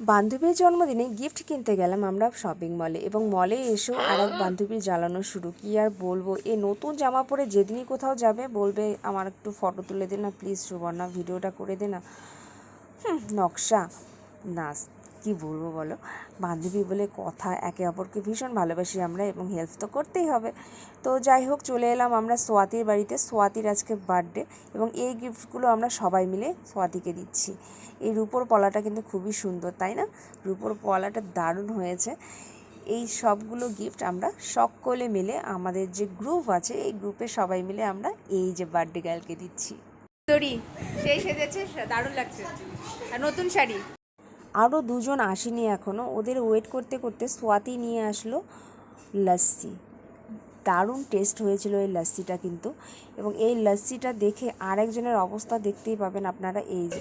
বান্ধবীর জন্মদিনে গিফট কিনতে গেলাম আমরা শপিং মলে এবং মলে এসেও আর এক জ্বালানো শুরু। কি আর বলব? এ নতুন জামা পরে যেদিনই কোথাও যাবে বলবে, আমার একটু ফটো তুলে দে না প্লিজ সুবর্ণা ভিডিওটা করে দে না। নকশা, নাচ। কি বলব বলো? বান্ধবী বলে কথা, একে অপরকে ভীষণ ভালোবাসি আমরা এবং হেল্প তো করতেই হবে। তো যাই হোক, চলে এলাম আমরা সোয়াতির বাড়িতে। সোয়াতির আজকে বার্থডে এবং এই গিফটগুলো আমরা সবাই মিলে সোয়াতিকে দিচ্ছি। এই রূপোর পলাটা কিন্তু খুবই সুন্দর, তাই না? রূপোর পলাটা দারুণ হয়েছে। এই সবগুলো গিফট আমরা সকলে মিলে, আমাদের যে গ্রুপ আছে, এই গ্রুপে সবাই মিলে আমরা এই যে বার্থডে গার্লকে দিচ্ছি। সেই সেজেছে দারুণ লাগছে। আর নতুন শাড়ি। আরও দুজন আসেনি এখনও ওদের ওয়েট করতে করতে সোয়াতি নিয়ে আসলো লস্যি। দারুণ টেস্ট হয়েছিল এই লস্যিটা কিন্তু। এবং এই লস্যিটা দেখে আরেকজনের অবস্থা দেখতেই পাবেন আপনারা এই যে।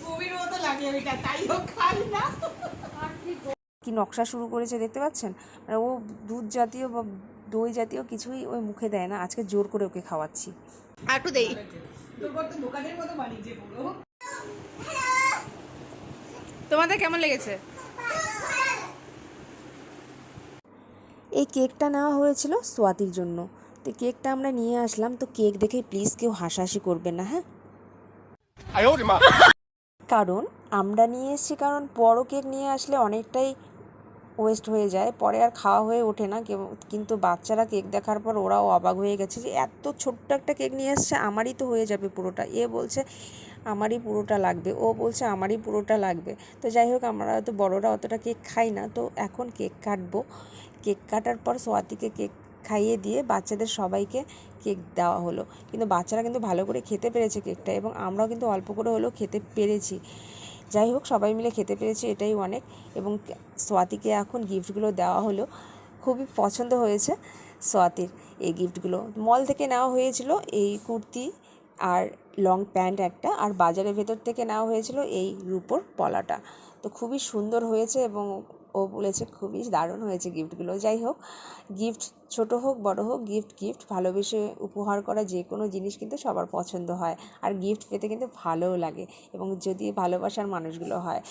কি নকশা শুরু করেছে দেখতে পাচ্ছেন? মানে ও দুধ জাতীয় বা দই জাতীয় কিছুই ওই মুখে দেয় না। আজকে জোর করে ওকে খাওয়াচ্ছি। আর একটু দেই তোর তো দোকানের মতো বানিয়েছে পুরো তোমাদের কেমন লেগেছে? এই কেকটা নেওয়া হয়েছিল সোয়াতির জন্য। তো কেকটা আমরা নিয়ে আসলাম তো কেক দেখে প্লিজ কেউ হাসাহাসি করবে না হ্যাঁ? কারণ আমরা নিয়ে এসেছি কারণ বড়ো কেক নিয়ে আসলে অনেকটাই ওয়েস্ট হয়ে যায়, পরে আর খাওয়া হয়ে ওঠে না। কিন্তু বাচ্চারা কেক দেখার পর ওরাও অবাক হয়ে গেছে যে, এত ছোট্ট একটা কেক নিয়ে এসছে, আমারই তো হয়ে যাবে পুরোটা। এ বলছে, আমারই পুরোটা লাগবে। ও বলছে, আমারই পুরোটা লাগবে। তো যাই হোক, আমরা তো বড়রা অতটা কেক খাই না। তো এখন কেক কাটবো। কেক কাটার পর সোয়াতিকে কেক খাইয়ে দিয়ে বাচ্চাদের সবাইকে কেক দেওয়া হলো। কিন্তু বাচ্চারা কিন্তু ভালো করে খেতে পেরেছে কেকটা এবং আমরাও কিন্তু অল্প করে হলেও খেতে পেরেছি। যাই হোক, সবাই মিলে খেতে পেরেছি, এটাই অনেক। এবং সোয়াতিকে এখন গিফটগুলো দেওয়া হলো। খুবই পছন্দ হয়েছে সোয়াতির এই গিফটগুলো মল থেকে নেওয়া হয়েছিল এই কুর্তি আর লং প্যান্ট একটা, আর বাজারের ভেতর থেকে নেওয়া হয়েছিল এই রুপোর পলাটা। তো খুবই সুন্দর হয়েছে এবং ও বলেছে, খুবই দারুণ হয়েছে গিফটগুলো যাই হোক গিফট ছোট হোক, বড় হোক গিফট গিফট ভালোবেসে উপহার করা যে কোনো জিনিস কিন্তু সবার পছন্দ হয়। আর গিফট পেতে কিন্তু ভালোও লাগে এবং যদি ভালোবাসার মানুষগুলো হয়,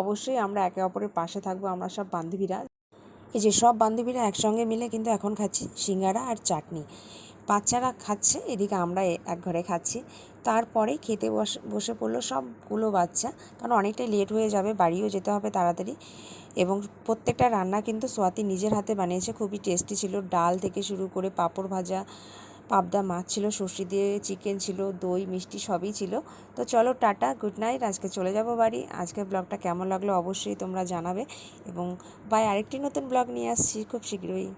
অবশ্যই আমরা একে অপরের পাশে থাকব, আমরা সব বান্ধবীরা। এই যে সব বান্ধবীরা একসঙ্গে মিলে কিন্তু এখন খাচ্ছি সিঙ্গারা আর চাটনি। বাচ্চারা খাচ্ছে, এদিকে আমরা এক ঘরে খাচ্ছি। তারপরে খেতে বসে বসে পড়ল সবগুলো বাচ্চা। কারণ অনেকটাই লেট হয়ে যাবে, বাড়িও যেতে হবে তাড়াতাড়ি। এবং প্রত্যেকটা রান্না কিন্তু সোয়াতি নিজের হাতে বানিয়েছে, খুবই টেস্টি ছিল। ডাল থেকে শুরু করে পাঁপড় ভাজা, পাবদা মাছ ছিল, সর্ষে দিয়ে চিকেন ছিল, দই, মিষ্টি সবই ছিল। তো চলো টাটা গুড নাইট আজকে চলে যাব বাড়ি। আজকের ব্লগটা কেমন লাগল অবশ্যই তোমরা জানাবে। এবং বাই আরেকটি নতুন ব্লগ নিয়ে আসছি খুব শীঘ্রই।